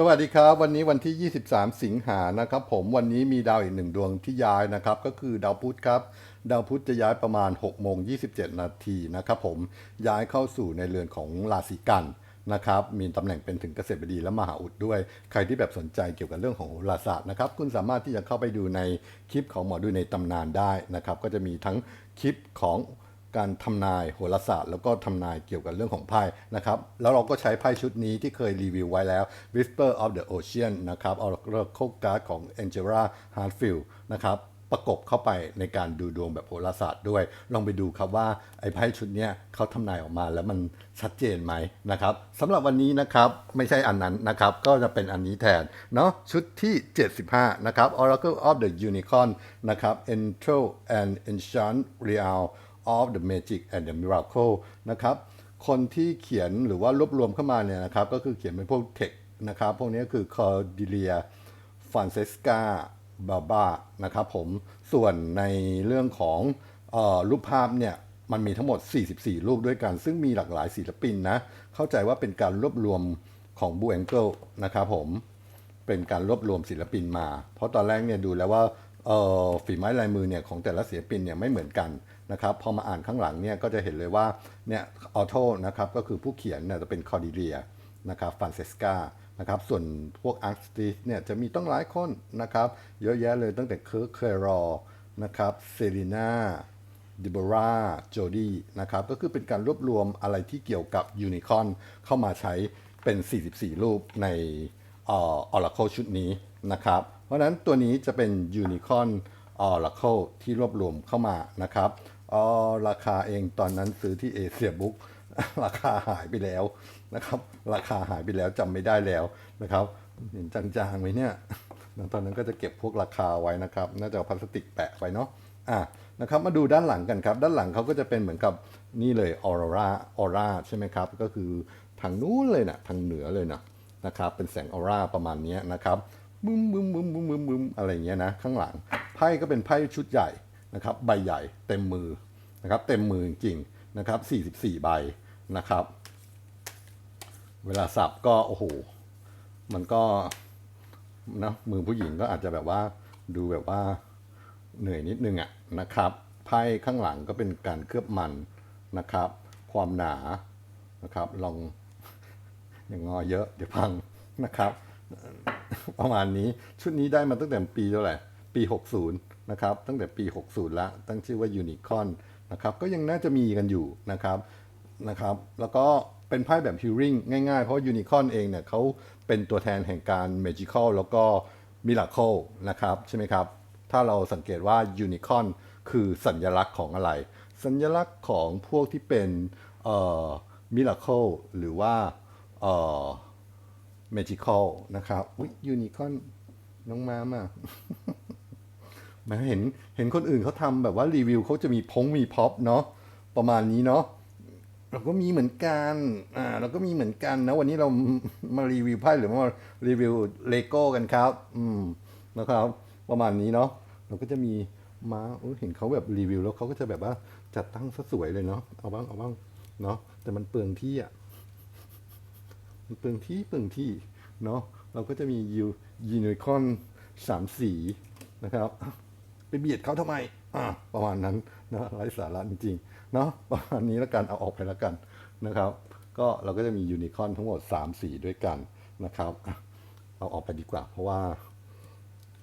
สวัสดีครับ วันนี้วันที่ 23 สิงหานะครับ ผมวันนี้มีดาวอีกหนึ่งดวงที่ย้ายนะครับ ก็คือดาวพุธครับ ดาวพุธจะย้ายประมาณ6โมง27 นาทีนะครับผมย้ายเข้าสู่ในเรือนของราศีกันนะครับ มีตำแหน่งเป็นถึงเกษตรบดีและมหาอุดด้วย ใครที่แบบสนใจเกี่ยวกับเรื่องของโหราศาสตร์นะครับ คุณสามารถที่จะเข้าไปดูในคลิปของหมอดูในตำนานได้นะครับ ก็จะมีทั้งคลิปของ การทำนายโหราศาสตร์ แล้วก็ทำนายเกี่ยวกับเรื่องของไพ่นะครับ แล้วเราก็ใช้ไพ่ชุดนี้ที่เคยรีวิวไว้แล้ว Whisper of the Ocean นะครับ Oracle Card ของ Angela Hartfield นะครับประกบเข้าไปในการดูดวงแบบโหราศาสตร์ด้วย ลองไปดูครับว่าไอ้ไพ่ชุดเนี้ยเขาทำนายออกมาแล้วมันชัดเจนไหมนะครับสำหรับวันนี้นะครับไม่ใช่อันนั้นนะครับ ก็จะเป็นอันนี้แทนเนาะชุดที่ 75 นะครับ Oracle of the Unicorn นะครับ Entral and Enchant Real of the Magic and the Miracle นะครับ คนที่เขียนหรือว่ารวบรวมเข้ามาเนี่ยนะครับ ก็คือเขียนเป็นพวกเทคนะครับ พวกนี้คือ Cordelia Francesca Baba นะครับผม ส่วนในเรื่องของออรูปภาพเนี่ยมันมีทั้งหมด 44 รูปด้วยกัน ซึ่งมีหลากหลายศิลปินนะ เข้าใจว่าเป็นการรวบรวมของบูแองเกิลนะครับผม เป็นการรวบรวมศิลปินมา เพราะตอนแรกเนี่ยดูแล้วว่าฝีไม้ลายมือเนี่ยของแต่ละศิลปินเนี่ยไม่เหมือนกัน นะครับพอมาอ่านข้างหลังเนี่ยก็จะเห็นเลยว่าเนี่ยออโต้นะครับก็คือผู้เขียนเนี่ยจะเป็นคอร์ดิเลียนะครับฟรานเซสกานะครับส่วนพวกอาร์ติสเนี่ยจะมีต้องหลายคนนะครับเยอะแยะเลยตั้งแต่เคิร์กเครอนะครับเซรีนาดิบราโจดี้นะครับก็คือเป็นการรวบรวมอะไรที่เกี่ยวกับยูนิคอนเข้ามาใช้เป็น 44 รูปในออ Oracle ชุดนี้นะครับเพราะนั้นตัวนี้จะเป็น Unicorn Oracle ที่รวบรวมเข้ามานะครับ อ่อราคาเองตอนนั้นซื้อที่ Asia Book ราคาหายไปแล้วนะครับ ราคาหายไปแล้วจำไม่ได้แล้วนะครับเห็นจางๆไหมเนี่ยตอนนั้นก็จะเก็บพวกราคาไว้นะครับ น่าจะเอาพลาสติกแปะไว้เนาะอะนะครับมาดูด้านหลังกันครับ ด้านหลังเขาก็จะเป็นเหมือนกับนี่เลยออร่าออร่าใช่ไหมครับ ก็คือทางนู้นเลยนะทางเหนือเลยนะนะครับเป็นแสงออร่าประมาณนี้นะครับบึ้มบึ้มบึ้มบึ้มบึ้มบึ้มอะไรเงี้ยนะข้างหลังไพ่ก็เป็นไพ่ชุดใหญ่ นะครับใบใหญ่เต็มมือนะครับเต็มมือจริงๆนะครับ 44 ใบนะครับ เวลาสับก็โอ้โหมันก็นะมือผู้หญิงก็อาจจะแบบว่าดูแบบว่าเหนื่อยนิดนึงอะ่ะนะครับไพ่ข้างหลังก็เป็นการเคลือบมันนะครับ ความหนานะครับ ลองอย่างงอเยอะเดี๋ยวพังนะครับ ประมาณนี้ชุดนี้ได้มาตั้งแต่ปีเท่าไหร่ปี 60 นะครับตั้งแต่ปี 60 ละ ตั้งชื่อว่ายูนิคอนนะครับก็ยังน่าจะมีกันอยู่นะครับนะครับ แล้วก็เป็นไพ่แบบฮิลลิ่งง่ายๆ เพราะยูนิคอนเองเนี่ยเขาเป็นตัวแทนแห่งการเมจิคอลแล้วก็มิราเคิลนะครับใช่ไหมครับ ถ้าเราสังเกตว่ายูนิคอนคือสัญลักษณ์ของอะไร สัญลักษณ์ของพวกที่เป็นเอ่อมิราเคิลหรือว่าเอ่อ magical นะครับอุ้ยยูนิคอนน้องมามา มเห็นเห็นคนอื่นเขาทำแบบว่ารีวิวเขาจะมีพงมีพ็อปเนาะประมาณนี้เนาะเราก็มีเหมือนกันอ่าเราก็มีเหมือนกันนะวันนี้เรามารีวิวไพ่หรือมารีวิวเลโก้กันครับ อืมนะครับ ประมาณนี้เนาะเราก็จะมีม้าโอ้ยเห็นเขาแบบรีวิวแล้วเขาก็จะแบบว่าจัดตั้งซะสวยเลยเนาะเอาบ้างเอาบ้างเนาะแต่มันเปลืองที่อะมันเปลืองที่เปลืองที่เนาะเราก็จะมียูยูนิคอนสามสีนะครับ ไปเบียดเขาทำไมอ่าประมาณนั้นนะไร้สาระจริงๆเนาะประมาณนี้แล้วกันเอาออกไปแล้วกันนะครับ ก็เราก็จะมียูนิคอนทั้งหมด 3 สีด้วยกันนะครับเอาออกไปดีกว่า เพราะว่า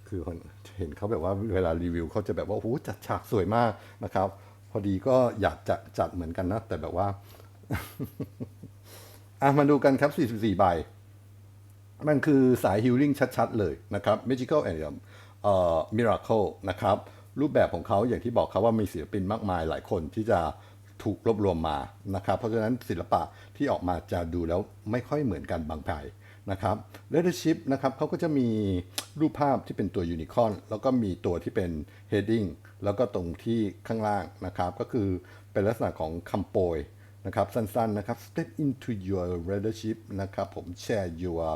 คือคนเห็นเขาแบบว่าเวลารีวิวเขาจะแบบว่าโอ้โหจัดฉากสวยมากนะครับ พอดีก็อยากจะจัดเหมือนกันนะ แต่แบบว่าอะมาดูกันครับ 44 ใบ มันคือสายฮิลลิ่งชัด ๆ เลยนะครับ Magical and เอ่อ Miracle นะครับรูปแบบของเขาอย่างที่บอกครับว่ามีศิลปินมากมายหลายคนที่จะถูกรวบรวมมานะครับเพราะฉะนั้นศิลปะที่ออกมาจะดูแล้วไม่ค่อยเหมือนกันบางไพนะครับ Leadership นะครับเขาก็จะมีรูปภาพที่เป็นตัวยูนิคอนแล้วก็มีตัวที่เป็น heading แล้วก็ตรงที่ข้างล่างนะครับ ก็คือเป็นลักษณะของคำโปรยนะครับสั้นๆนะครับ step into your leadership นะครับผม share your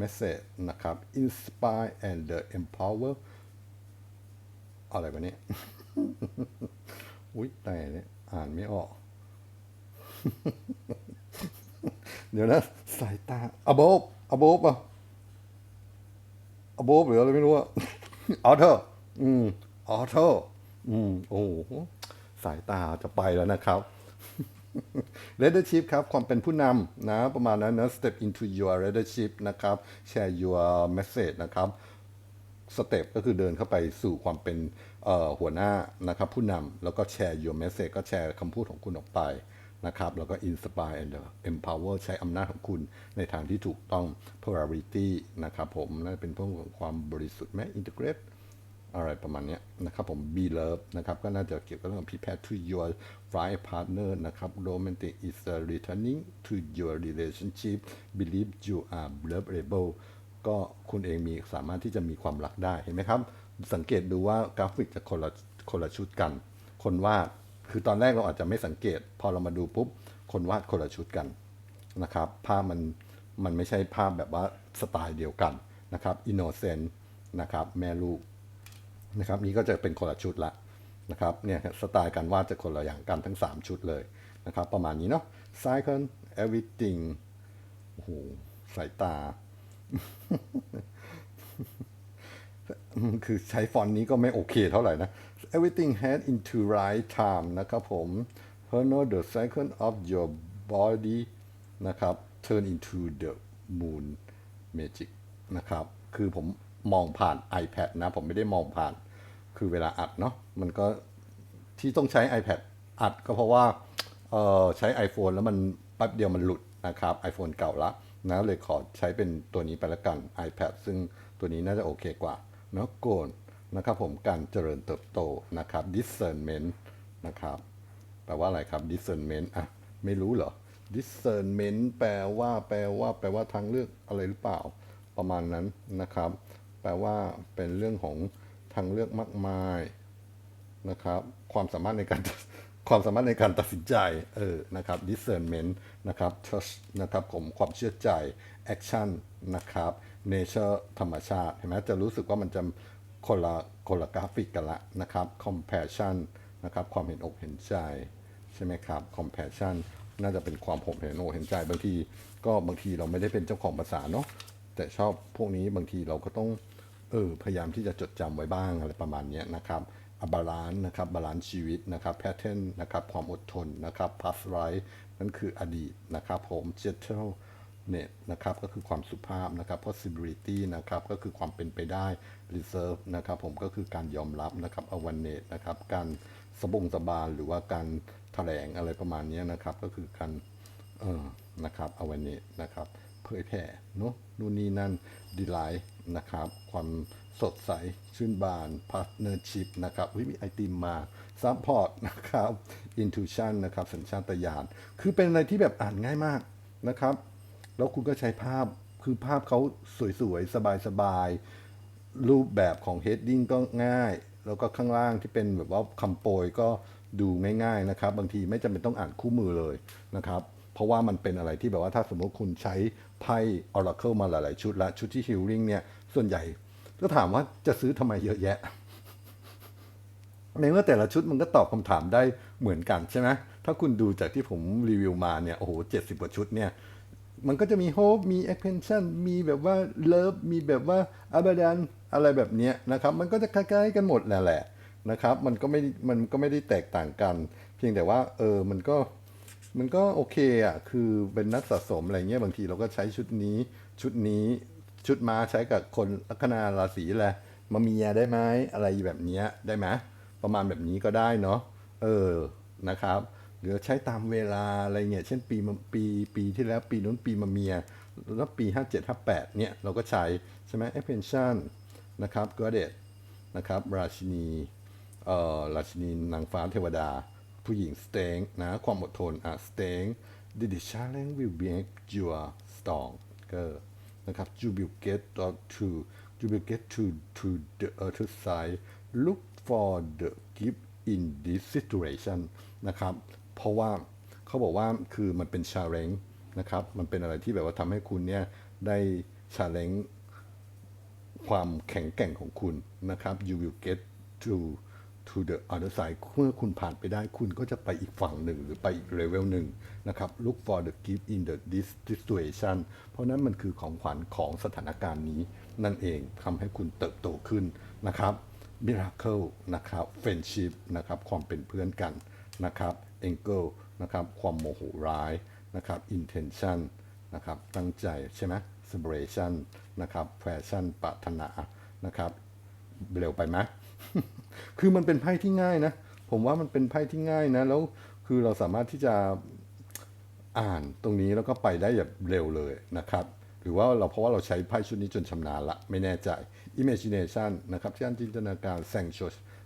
message นะครับ inspire and empower อะไรวะเนี่ยอุ้ยแต่เนี่ยอ่านไม่ออก เดี๋ยวนะ สายตา above above อะ above หรืออะไรไม่รู้อะ author อืม author อืมโอ้โหสายตาจะไปแล้วนะครับ leadership ครับ ความเป็นผู้นำนะ ประมาณนั้นนะ step into your leadership นะครับ share your message นะครับ สเต็ปก็คือเดินเข้าไปสู่ความเป็นหัวหน้านะครับผู้นำแล้วก็แชร์ your message ก็แชร์คำพูดของคุณออกไปนะครับแล้วก็ inspire and empower ใช้อำนาจของคุณในทางที่ถูกต้อง polarity นะครับผมนั่นเป็นพวกของความบริสุทธิ์ไหม integrate อะไรประมาณนี้นะครับผม be love นะครับก็น่าจะเกี่ยวกับเรื่อง prepare to your right partner นะครับ romantic is returning to your relationship believe you are lovable ก็คุณเองมีสามารถที่จะมีความรักได้เห็นไหมครับ สังเกตดูว่ากราฟิกจะคนละคนละชุดกัน คนวาดคือตอนแรกเราอาจจะไม่สังเกต พอเรามาดูปุ๊บ คนวาดคนละชุดกันนะครับ ภาพมันมันไม่ใช่ภาพแบบว่าสไตล์เดียวกันนะครับอินโนเซนต์นะครับแม่ลูกนะครับนี่ก็จะเป็นคนละชุดละนะครับเนี่ยสไตล์การวาดจะคนละอย่างกันทั้ง 3 ชุดเลยนะครับ ประมาณนี้เนาะ cycle everything โอ้โหสายตา คือใช้ฟอนต์นี้ก็ไม่โอเคเท่าไหร่นะ everything had into right time นะครับผม honor the cycle of your body นะครับ turn into the moon magic นะครับ คือผมมองผ่าน iPad นะ ผมไม่ได้มองผ่าน คือเวลาอัดเนาะ มันก็ที่ต้องใช้ iPad อัดก็เพราะว่า เออใช้ iPhone แล้วมันแป๊บเดียวมันหลุด นะครับ iPhone เก่าละนะเลยขอใช้เป็นตัวนี้ไปละกัน iPad ซึ่งตัวนี้น่าจะโอเคกว่าเนาะโกนนะครับผมการเจริญเติบโตนะครับ discernment นะครับแปลว่าอะไรครับ discernment อะไม่รู้เหรอ discernment แปลว่า แปลว่า แปลว่าทางเลือกอะไรหรือเปล่า ประมาณนั้นนะครับ แปลว่าเป็นเรื่องของทางเลือกมากมายนะครับ ความสามารถในการ ความสามารถในการตัดสินใจเออนะครับ discernment นะครับ trust นะครับผมความเชื่อใจ action นะครับ nature ธรรมชาติเห็นไหมจะรู้สึกว่ามันจะคนละคนละกราฟิกกันละนะครับ compassion นะครับความเห็นอกเห็นใจใช่ไหมครับ compassion น่าจะเป็นความผมเห็นอกเห็นใจบางที ก็บางทีเราไม่ได้เป็นเจ้าของภาษาเนาะแต่ชอบพวกนี้บางทีเราก็ต้องเออพยายามที่จะจดจำไว้บ้างอะไรประมาณนี้นะครับ บาลานซ์นะครับบาลานซ์ชีวิตนะครับแพทเทิร์นนะครับความอดทนนะครับ past life นั่นคืออดีตนะครับผม gentle เนี่ยนะครับก็คือความสุภาพนะครับ possibility นะครับก็คือความเป็นไปได้ reserve นะครับผมก็คือการยอมรับนะครับ awareness นะครับการสบงสบานหรือว่าการแถลงอะไรประมาณนี้นะครับก็คือการเออนะครับ awareness นะครับเผยแผ่เนอะนู่นนี่นั่น delight นะครับความ สดใส ชื่นบาน partnership นะครับอุ๊ยมีไอติมมา support นะครับ intuition นะครับสัญชาตญาณคือเป็นอะไรที่แบบอ่านง่ายมากนะครับ แล้วคุณก็ใช้ภาพคือภาพเขาสวยๆ สบายๆ รูปแบบของ heading ก็ง่าย แล้วก็ข้างล่างที่เป็นแบบว่าคำโปรยก็ดูง่ายๆนะครับ บางทีไม่จำเป็นต้องอ่านคู่มือเลยนะครับเพราะว่ามันเป็นอะไรที่แบบว่าถ้าสมมติคุณใช้ไพ่ Oracle มาหลาย ๆ ชุดและชุดที่ Healing เนี่ย ส่วนใหญ่ ก็ถามว่าจะซื้อทำไมเยอะแยะ ในเมื่อแต่ละชุดมันก็ตอบคำถามได้เหมือนกันใช่ไหมถ้าคุณดูจากที่ผมรีวิวมาเนี่ย โอ้โหเจ็ดสิบกว่าชุดเนี่ย มันก็จะมี hope มี expansion มีแบบว่า love มีแบบว่า abadan อะไรแบบเนี้ยนะครับ มันก็จะคล้ายๆกันหมดแหละนะครับ มันก็ไม่ มันก็ไม่ได้แตกต่างกัน เพียงแต่ว่า เออ มันก็ มันก็โอเคอะ คือเป็นนักสะสมอะไรเงี้ย บางทีเราก็ใช้ชุดนี้ ชุดนี้ ชุดม้าใช้กับคนลัคนาราศีแหละมาเมียได้ไหมอะไรแบบนี้ได้ไหมประมาณแบบนี้ก็ได้เนาะเออนะครับหรือใช้ตามเวลาอะไรเงี้ยเช่นปีปีปีที่แล้วปีนู้นปีมาเมียแล้วปี 57 58เนี่ยเราก็ใช้ใช่ไหม expansion นะครับ goddess นะครับราชินีเอ่อราชินีนางฟ้าเทวดา ผู้หญิง strength นะความอดทนอะ strength the challenge will make you strong ก็ นะครับ you will get to you will get to to the other side look for the gift in this situation นะครับ เพราะว่าเขาบอกว่าคือมันเป็นชาเลนจ์นะครับ มันเป็นอะไรที่แบบว่าทำให้คุณเนี่ยได้ชาเลนจ์ความแข็งแกร่งของคุณนะครับ you will get to to the other side เมื่อคุณผ่านไปได้คุณก็จะไปอีกฝั่งหนึ่งหรือไปอีกเลเวลหนึ่งนะครับ look for the gift in the this situation เพราะนั้นมันคือของขวัญของสถานการณ์นี้ นั่นเองทำให้คุณเติบโตขึ้นนะครับ miracle นะครับ friendship นะครับ ความเป็นเพื่อนกันนะครับ angle นะครับ ความโมโหร้ายนะครับ intention นะครับ ตั้งใจใช่ไหม celebration นะครับ passion ปรารถนานะครับ เร็วไปไหม คือมันเป็นไพ่ที่ง่ายนะ ผมว่ามันเป็นไพ่ที่ง่ายนะ แล้วคือเราสามารถที่จะอ่านตรงนี้แล้วก็ไปได้แบบเร็วเลยนะครับ หรือว่าเราเพราะว่าเราใช้ไพ่ชุดนี้จนชำนาญละ ไม่แน่ใจ imagination นะครับที่อันจินตนาการ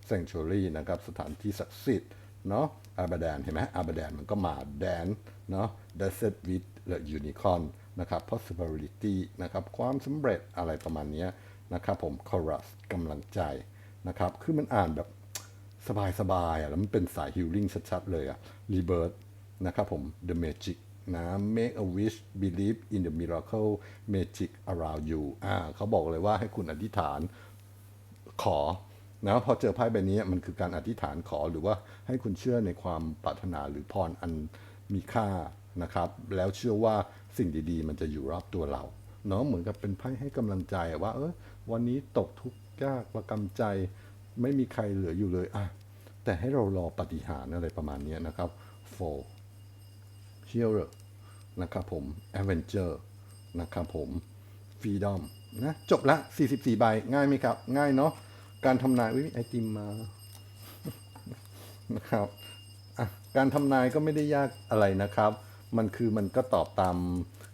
sanctuary นะครับ สถานที่ศักดิ์สิทธิ์เนาะอาบาดนเห็นไหมอาบาดนมันก็มาแดนเนาะ desert with the unicorn นะครับ possibility นะครับ ความสำเร็จอะไรประมาณนี้นะครับผม chorus กำลังใจ นะครับ คือมันอ่านแบบสบายๆอะแล้วมันเป็นสายฮิลลิ่งชัดๆเลยอะ rebirth นะครับผม the magic นะ make a wish believe in the miracle magic around you อ่าเขาบอกเลยว่าให้คุณอธิษฐานขอนะพอเจอไพ่ใบนี้มันคือการอธิษฐานขอหรือว่าให้คุณเชื่อในความปรารถนาหรือพรอันมีค่านะครับ แล้วเชื่อว่าสิ่งดีๆ มันจะอยู่รอบตัวเราเนาะเหมือนกับเป็นไพ่ให้กำลังใจว่าเออวันนี้ตกทุกข์ ยากประกำใจ ไม่มีใครเหลืออยู่เลยอะแต่ให้เรารอปฏิหารอะไรประมาณนี้นะครับ for hero นะครับผม adventure นะครับผม freedom นะจบละ 44 ใบ ง่ายไหมครับ ง่ายเนาะการทำนายอุ๊ยมีไอติมมานะครับการทำนายก็ไม่ได้ยากอะไรนะครับ มันคือมันก็ตอบตาม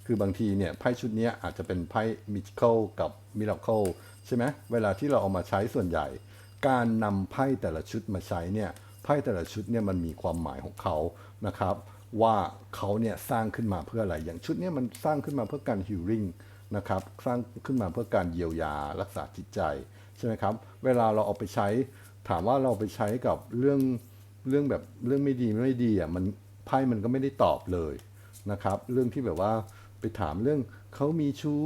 คือบางทีเนี่ยไพ่ชุดนี้อาจจะเป็นไพ่มิจิคลกับมิราเคิล ใช่ไหมเวลาที่เราเอามาใช้ส่วนใหญ่ การนำไพ่แต่ละชุดมาใช้เนี่ยไพ่แต่ละชุดเนี่ยมันมีความหมายของเขานะครับว่าเขาเนี่ยสร้างขึ้นมาเพื่ออะไร อย่างชุดเนี้ยมันสร้างขึ้นมาเพื่อการฮิลลิ่งนะครับสร้างขึ้นมาเพื่อการเยียวยารักษาจิตใจใช่ไหมครับเวลาเราเอาไปใช้ ถามว่าเราไปใช้กับเรื่องเรื่องแบบเรื่องไม่ดีไม่ดีอะมันไพ่มันก็ไม่ได้ตอบเลยนะครับเรื่องที่แบบว่า ไปถามเรื่องเขามีชู้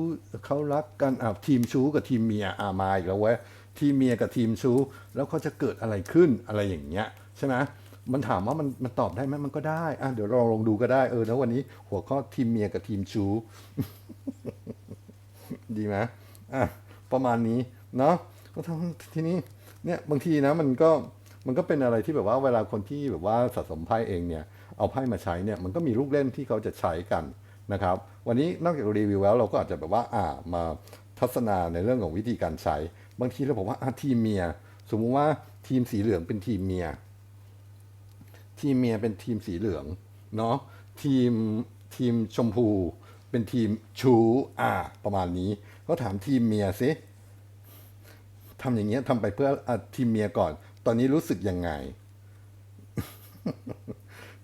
เขารักกันอะทีมชู้กับทีมเมียอามาอีกแล้วเว้ยทีมเมียกับทีมชู้ แล้วเขาจะเกิดอะไรขึ้นอะไรอย่างเงี้ยใช่ไหมมันถามว่ามันมันตอบได้ไหมมันก็ได้อะเดี๋ยวเราลองดูก็ได้เออแล้ววันนี้ หัวข้อทีมเมียกับทีมชู้ ดีไหมอะประมาณนี้เนาะก็ทำทีนี้เนี่ยบางทีนะมันก็มันก็เป็นอะไรที่แบบว่าเวลาคนที่แบบว่าสะสมไพ่เองเนี่ยเอาไพ่มาใช้เนี่ยมันก็มีลูกเล่นที่เขาจะใช้กัน นะครับ วันนี้นอกจากรีวิวแล้วเราก็อาจจะแบบว่าอ่ามาทัศนาในเรื่องของวิธีการใช้ บางทีเราบอกว่าทีมเมีย สมมุติว่าทีมสีเหลืองเป็นทีมเมีย ทีมเมียเป็นทีมสีเหลืองเนาะทีมทีมชมพูเป็นทีมชูอ่าประมาณนี้ ก็ถามทีมเมียสิทำอย่างเงี้ยทำไปเพื่ออทีมเมียก่อน ตอนนี้รู้สึกยังไง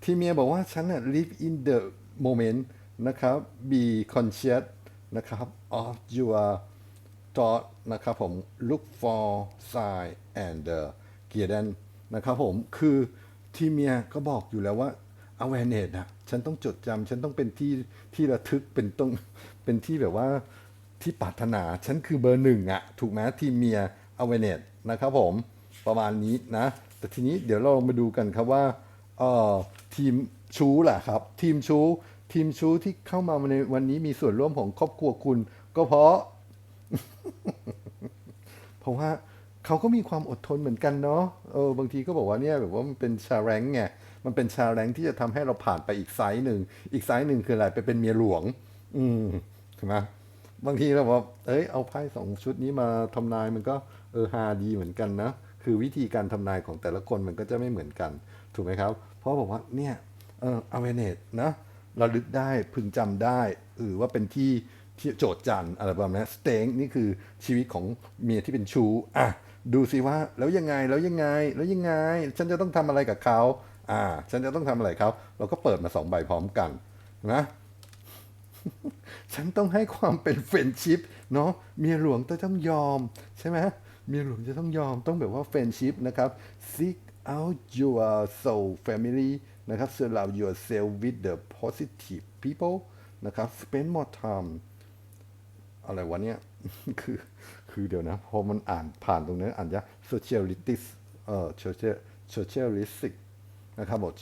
ทีมเมียบอกว่าฉันน่ะ live in the moment นะครับ be conscious นะครับ of your thought นะครับผม look for sign and the guidance นะครับผมคือทีมเมียก็บอกอยู่แล้วว่า awareness นะฉันต้องจดจำฉันต้องเป็นที่ที่ระทึกเป็นต้องเป็นที่แบบว่าที่ปรารถนา ฉันคือเบอร์หนึ่งอะถูกไหมทีมเมีย awareness นะครับผมประมาณนี้นะ แต่ทีนี้เดี๋ยวเราลองมาดูกันครับว่าเอ่อทีมชูล่ะครับ ทีมชู ทีมชูที่เข้ามาในวันนี้มีส่วนร่วมของครอบครัวคุณ ก็เพราะ เพราะว่าเขาก็มีความอดทนเหมือนกันเนาะเออบางทีก็บอกว่าเนี่ยแบบว่ามันเป็นชาแรงไงมันเป็นชาแรงที่จะทำให้เราผ่านไปอีกไซส์หนึ่งอีกไซส์หนึ่งคืออะไรไปเป็นเมียหลวง อืมใช่ไหมบางทีเราบอกเอ้ยเอาไพ่สองชุดนี้มาทำนายมันก็เออฮาดีเหมือนกันนะคือวิธีการทำนายของแต่ละคนมันก็จะไม่เหมือนกัน ถูกไหมครับ เพราะบอกว่าเนี่ยเออ awareness นะ ราลึกได้พึงจำได้เออว่าเป็นที่ที่โจทย์จันอะไรประมาณนี้สเต็งนี่คือชีวิตของเมียที่เป็นชู้อะดูสิว่าแล้วยังไงแล้วยังไงแล้วยังไง ฉันจะต้องทำอะไรกับเขาอ่า ฉันจะต้องทำอะไรเขาเราก็เปิดมาสองใบพร้อมกันนะฉันต้องให้ความเป็นเฟรนชิพเนาะเมียหลวงจะต้องยอม ใช่ไหมเมียหลวงจะต้องยอมต้องแบบว่าเฟรนชิพนะครับ seek out your soul family นะครับ surround yourself with the positive people นะครับ spend more time อะไรวะเนี่ย คือ คือเดี๋ยวนะ พอมันอ่านผ่านตรงนี้อ่านยาก socialitis เอ่อ social socialistic นะครับบท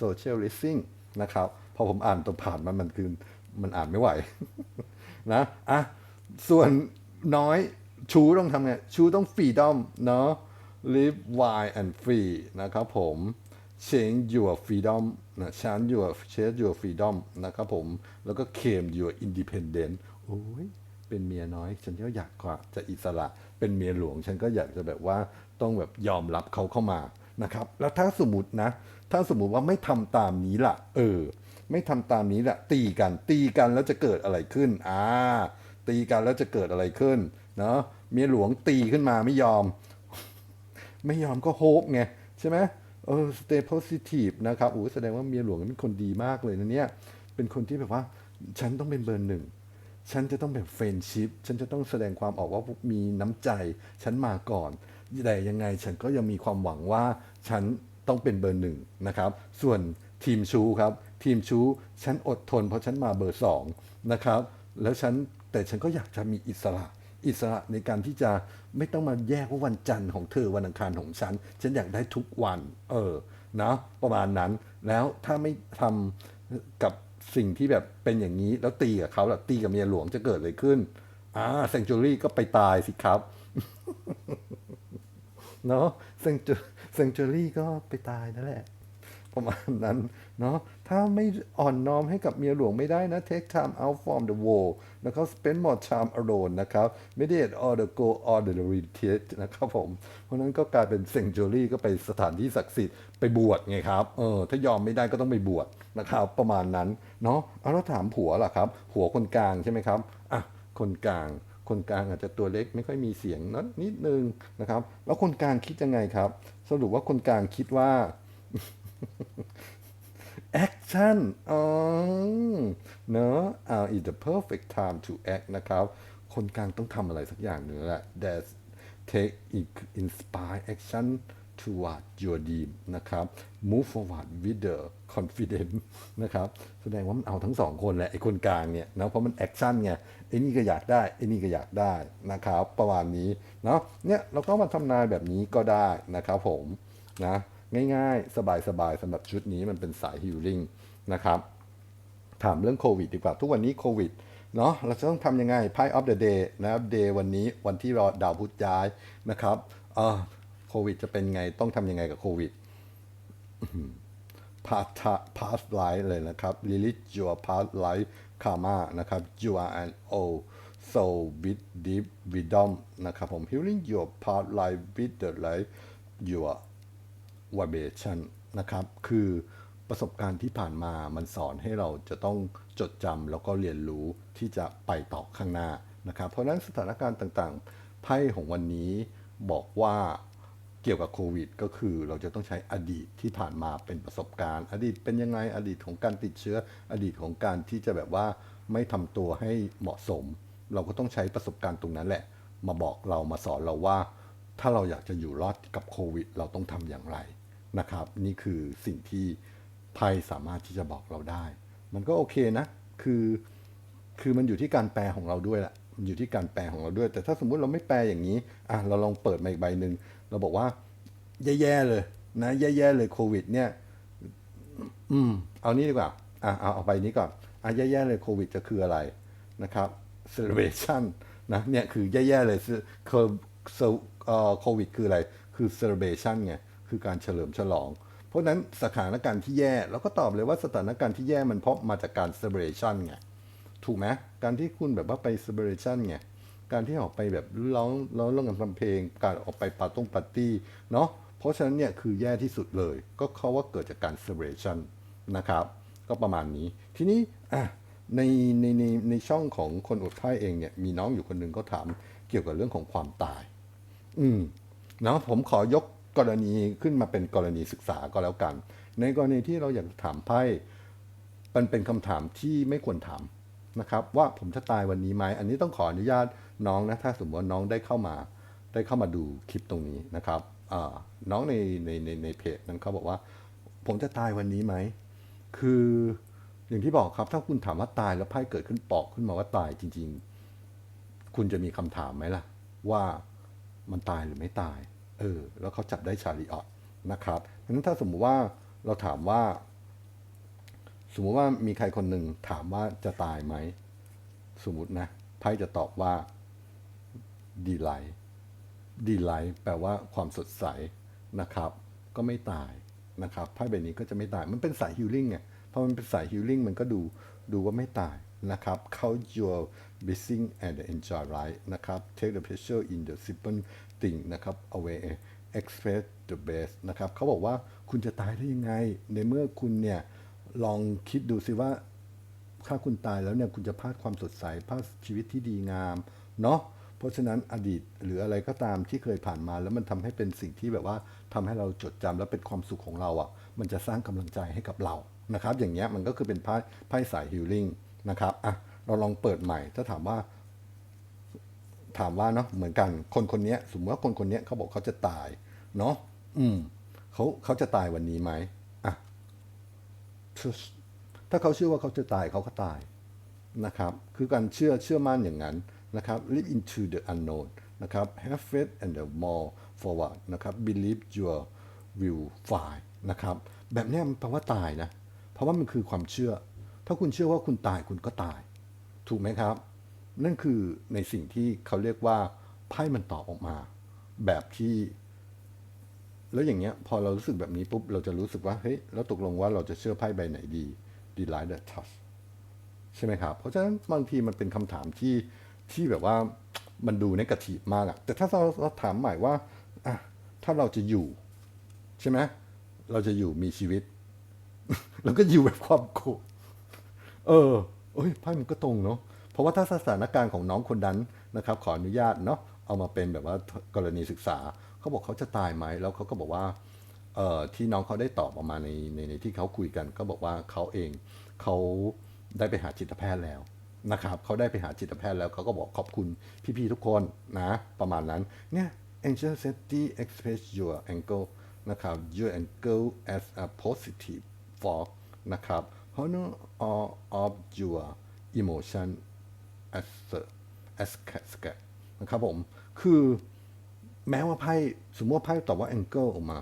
socialistic นะครับ พอผมอ่านตัวผ่านมันมันคือมันอ่านไม่ไหว นะ อะ ส่วนน้อยชูต้องทำไง ชูต้อง freedom เนาะ live wild and free นะครับผม change your freedom นะ change your change your freedom นะครับผม แล้วก็ claim your independence โอ้ย เป็นเมียน้อย ฉันก็อยากกว่าจะอิสระ เป็นเมียหลวง ฉันก็อยากจะแบบว่าต้องแบบยอมรับเขาเข้ามานะครับ แล้วถ้าสมมตินะ ถ้าสมมติว่าไม่ทำตามนี้ล่ะ เออ ไม่ทำตามนี้ล่ะ ตีกัน ตีกันแล้วจะเกิดอะไรขึ้น อ่า ตีกันแล้วจะเกิดอะไรขึ้น เนาะเมียหลวงตีขึ้นมาไม่ยอม ไม่ยอมก็โฮปไงใช่ไหม เออ stay positive นะครับโอ้แสดงว่าเมียหลวงเป็นคนดีมากเลยนะเนี่ย เป็นคนที่แบบว่า ฉันต้องเป็นเบอร์หนึ่ง ฉันจะต้องแบบเฟรนชิพฉันจะต้องแสดงความออกว่ามีน้ำใจ ฉันมาก่อน แต่ยังไงฉันก็ยังมีความหวังว่าฉันต้องเป็นเบอร์หนึ่งนะครับ ส่วนทีมชูครับ ทีมชูฉันอดทนเพราะฉันมาเบอร์สองนะครับ แล้วฉันแต่ฉันก็อยากจะมีอิสระ อิสระในการที่จะไม่ต้องมาแยกว่าวันจันทร์ของเธอวันอังคารของฉัน ฉันอยากได้ทุกวัน เออนะประมาณนั้นแล้วถ้าไม่ทำกับสิ่งที่แบบเป็นอย่างนี้แล้วตีกับเขาแล้วตีกับเมียหลวงจะเกิดอะไรขึ้นอ่าเซงจูรี่ก็ไปตายสิครับเนาะเซงจูเซงจูรี่ก็ไปตายนั่นแหละ ประมาณนั้นเนาะถ้าไม่อ่อนน้อมให้กับเมียหลวงไม่ได้นะ take time out from the war นะครับ spend more time alone นะครับ meditate all the go all the retreat นะครับผม เพราะนั้นก็กลายเป็นเซงจูรี่ก็ไปสถานที่ศักดิ์สิทธิ์ไปบวชไงครับ เออ ถ้ายอมไม่ได้ก็ต้องไปบวชนะครับ ประมาณนั้น เนาะเอาแล้วถามผัวล่ะครับผัวคนกลางใช่ไหมครับ อะ คนกลาง คนกลางอาจจะตัวเล็กไม่ค่อยมีเสียงนั้นนิดนึงนะครับ แล้วคนกลางคิดยังไงครับ สรุปว่าคนกลางคิดว่า action อ๋อเนอะอ่า is the perfect time to act นะครับ คนกลางต้องทำอะไรสักอย่างหนึ่งแหละ that take inspire action toward your dream นะครับ move forward with the confidence นะครับ แสดงว่ามันเอาทั้งสองคนแหละไอ้คนกลางเนี่ยนะเพราะมันแอคชั่นไงไอ้นี่ก็อยากได้ไอ้นี่ก็อยากได้นะครับ ประมาณนี้เนาะเนี่ยเราก็มาทำนายแบบนี้ก็ได้นะครับผมนะ ง่ายๆ สบายๆสำหรับชุดนี้มันเป็นสายฮิลลิ่งนะครับถามเรื่องโควิดดีกว่า ทุกวันนี้โควิดเนาะเราจะต้องทำยังไง Pie of the day นะครับ day วันนี้วันที่รอดาวพุธย้ายนะครับเออโควิดจะเป็นไงต้องทำยังไงกับโควิด past past life เลยนะครับ release your past life karma นะครับ you are an old soul with deep wisdom นะครับผม healing your past life with the life your vibration นะครับ คือประสบการณ์ที่ผ่านมามันสอนให้เราจะต้องจดจำแล้วก็เรียนรู้ที่จะไปต่อข้างหน้านะครับ เพราะนั้นสถานการณ์ต่างๆ ไพ่ของวันนี้บอกว่าเกี่ยวกับโควิด ก็คือเราจะต้องใช้อดีตที่ผ่านมาเป็นประสบการณ์ อดีตเป็นยังไงอดีตของการติดเชื้อ อดีตของการที่จะแบบว่าไม่ทำตัวให้เหมาะสม เราก็ต้องใช้ประสบการณ์ตรงนั้นแหละ มาบอกเรามาสอนเราว่า ถ้าเราอยากจะอยู่รอดกับโควิด เราต้องทำอย่างไร นะครับ นี่คือสิ่งที่ไพ่สามารถที่จะบอกเราได้ มันก็โอเคนะ คือคือมันอยู่ที่การแปลของเราด้วยแหละมันอยู่ที่การแปลของเราด้วย แต่ถ้าสมมุติเราไม่แปลอย่างนี้อะเราลองเปิดมาอีกใบหนึ่งเราบอกว่า แย่ๆเลยนะแย่ๆเลยโควิด เนี่ย อืม เอานี้ดีกว่าอะเอาเอาใบนี้ก่อนอะแย่ๆเลยโควิด จะคืออะไรนะครับ celebration นะเนี่ยคือแย่ๆเลยคือโควิดคืออะไร คือ celebration ไง คือการเฉลิมฉลอง เพราะนั้นสถานการณ์ที่แย่เราก็ตอบเลยว่าสถานการณ์ที่แย่มันเพราะมาจากการ celebration ไงถูกไหมการที่คุณแบบว่าไป celebration ไงการที่ออกไปแบบร้องร้องเรื่องการทำเพลง การออกไปปาร์ตงปาร์ตี้เนาะเพราะฉะนั้นเนี่ยคือแย่ที่สุดเลย ก็เขาว่าเกิดจากการ celebration นะครับ ก็ประมาณนี้ ทีนี้อะในในในในช่องของคนอดไพ่เองเนี่ยมีน้องอยู่คนหนึ่งก็ถามเกี่ยวกับเรื่องของความตาย อืมนะผมขอยก กรณีขึ้นมาเป็นกรณีศึกษาก็แล้วกัน ในกรณีที่เราอยากถามไพ่มันเป็นคำถามที่ไม่ควรถามนะครับ ว่าผมจะตายวันนี้ไหมอันนี้ต้องขออนุญาตน้องนะถ้าสมมติว่าน้องได้เข้ามา ได้เข้ามาดูคลิปตรงนี้นะครับน้องในในในในเพจนั้นเขาบอกว่า ผมจะตายวันนี้ไหมคืออย่างที่บอกครับถ้าคุณถามว่าตายแล้วไพ่เกิดขึ้นปอกขึ้นมาว่าตายจริง ๆ คุณจะมีคำถามไหมล่ะ ว่ามันตายหรือไม่ตาย เออแล้วเขาจับได้ชาลีออตนะครับเพราะฉะนั้นถ้าสมมุติว่าเราถามว่า สมมุติว่ามีใครคนหนึ่งถามว่าจะตายไหม สมมตินะไพ่จะตอบว่าดีไลท์ดีไลท์แปลว่าความสดใสนะครับ ก็ไม่ตายนะครับไพ่ใบนี้ก็จะไม่ตายมันเป็นสายฮิลลิ่งไงพอมันเป็นสายฮิลลิ่งมันก็ดูดูว่าไม่ตายนะครับ c o u t your blessing and enjoy life นะครับ take the pleasure in the simple thing นะครับ away express the best นะครับเขาบอกว่าคุณจะตายได้ยังไง ในเมื่อคุณเนี่ยลองคิดดูสิว่าถ้าคุณตายแล้วเนี่ยคุณจะพลาดความสดใสพลาดชีวิตที่ดีงามเนาะเพราะฉะนั้นอดีตหรืออะไรก็ตามที่เคยผ่านมา แล้วมันทำให้เป็นสิ่งที่แบบว่าทำให้เราจดจำและเป็นความสุขของเราอะ่ะ มันจะสร้างกำลังใจให้กับเรานะครับ อย่างเงี้ยมันก็คือเป็นไพ่ไพ่สายฮิลลิ่งนะครับอะเราลองเปิดใหม่ถ้าถามว่า ถามว่าเนาะเหมือนกันคนคนนี้สมมติว่าคนคนนี้เขาบอกเขาจะตายเนาะอืมเขาเขาจะตายวันนี้ไหมอะถ้าเขาเชื่อว่าเขาจะตายเขาก็ตายนะครับ คือการเชื่อเชื่อมั่นอย่างนั้นนะครับ live into the unknown นะครับ have faith and the more forward นะครับ believe your will find นะครับ แบบนี้มันแปลว่าตายนะ เพราะว่ามันคือความเชื่อ ถ้าคุณเชื่อว่าคุณตายคุณก็ตาย ถูกไหมครับ นั่นคือในสิ่งที่เขาเรียกว่าไพ่มันตอบออกมา แบบที่ แล้วอย่างเงี้ย พอเรารู้สึกแบบนี้ปุ๊บเราจะรู้สึกว่าเฮ้ยแล้วตกลงว่าเราจะเชื่อไพ่ใบไหนดี Delight the Touch ใช่ไหมครับ เพราะฉะนั้นบางทีมันเป็นคำถามที่ที่แบบว่ามันดูนกาทีฟมากอะแต่ถ้าเราเราถามใหม่ว่าอะถ้าเราจะอยู่ ใช่ไหมเราจะอยู่มีชีวิตเราก็อยู่แบบความโกรธเออเอ้ยไพ่มันก็ตรงเนาะ ราะว่าถ้าสถานการณ์ของน้องคนนั้นนะครับขออนุญาตเนาะเอามาเป็นแบบว่ากรณีศึกษาเขาบอกเขาจะตายไหมแล้วเขาก็บอกว่าเอ่อที่น้องเขาได้ตอบออกมาในในในที่เขาคุยกัน ก็บอกว่าเขาเองเขาได้ไปหาจิตแพทย์แล้วนะครับเขาได้ไปหาจิตแพทย์แล้วเขาก็บอกขอบคุณพี่ๆทุกคนนะประมาณนั้นเนี่ย Angel Safety Express Your Angle นะครับ Your Angle as a positive for นะครับ Honor all of your emotion as as cascade นะครับผม คือแม้ว่าไพ่สมมติว่าไพ่ตอบว่า Angle ออกมา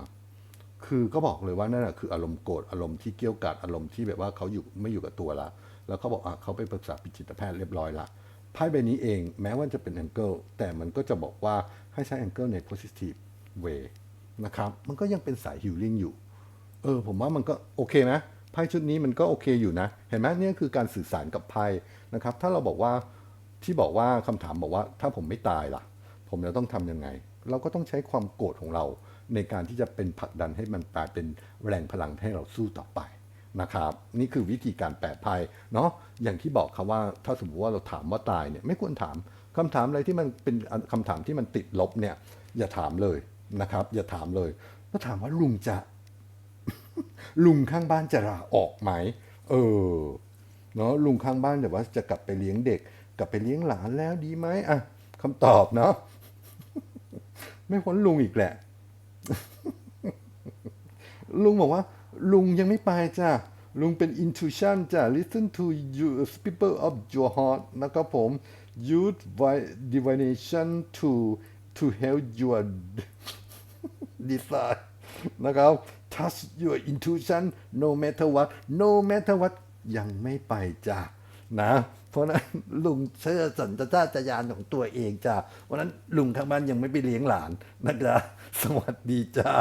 คือก็บอกเลยว่านั่นแหะคืออารมณ์โกรธอารมณ์ที่เกี้ยวกาดอารมณ์ที่แบบว่าเขาอยู่ไม่อยู่กับตัวละ แล้วเขาบอกอะเขาไปปรึกษาจิตแพทย์เรียบร้อยละไพ่ใบนี้เองแม้ว่าจะเป็นแองเกิลแต่มันก็จะบอกว่าให้ใช้แองเกิลใน positive way นะครับ มันก็ยังเป็นสายฮิลลิ่งอยู่ เออ ผมว่ามันก็โอเคไหมไพ่ชุดนี้มันก็โอเคอยู่นะ เห็นไหมเนี่ยคือการสื่อสารกับไพ่นะครับ ถ้าเราบอกว่า ที่บอกว่าคำถามบอกว่าถ้าผมไม่ตายล่ะ ผมจะต้องทำยังไง เราก็ต้องใช้ความโกรธของเรา ในการที่จะเป็นผลักดันให้มันกลายเป็นแรงพลังให้เราสู้ต่อไปนะครับ นี่คือวิธีการแปลไพ่เนาะอย่างที่บอกครับว่าถ้าสมมติว่าเราถามว่าตายเนี่ยไม่ควรถามคำถามอะไรที่มันเป็นคำถามที่มันติดลบเนี่ย อย่าถามเลยนะครับ อย่าถามเลยแล้วถามว่าลุงจะ ลุงข้างบ้านจะลาออกไหมเออเนาะลุงข้างบ้านแต่ว่าจะกลับไปเลี้ยงเด็ก กลับไปเลี้ยงหลานแล้วดีไหมอะคำตอบเนาะไม่พ้นลุงอีกแหละ ลุงบอกว่า ลุงยังไม่ไปจ้ะ ลุงเป็น intuition จ้ะ listen to you people of your heart นะครับผม use divination to to help your desire นะครับ touch your intuition no matter what no matter what ยังไม่ไปจ้ะนะ เพราะนั้นลุงเชื่อสัญชาตญาณของตัวเองจ้าเพราะนั้นลุงทางบ้านยังไม่ไปเลี้ยงหลานนะจ๊ะสวัสดีจ้า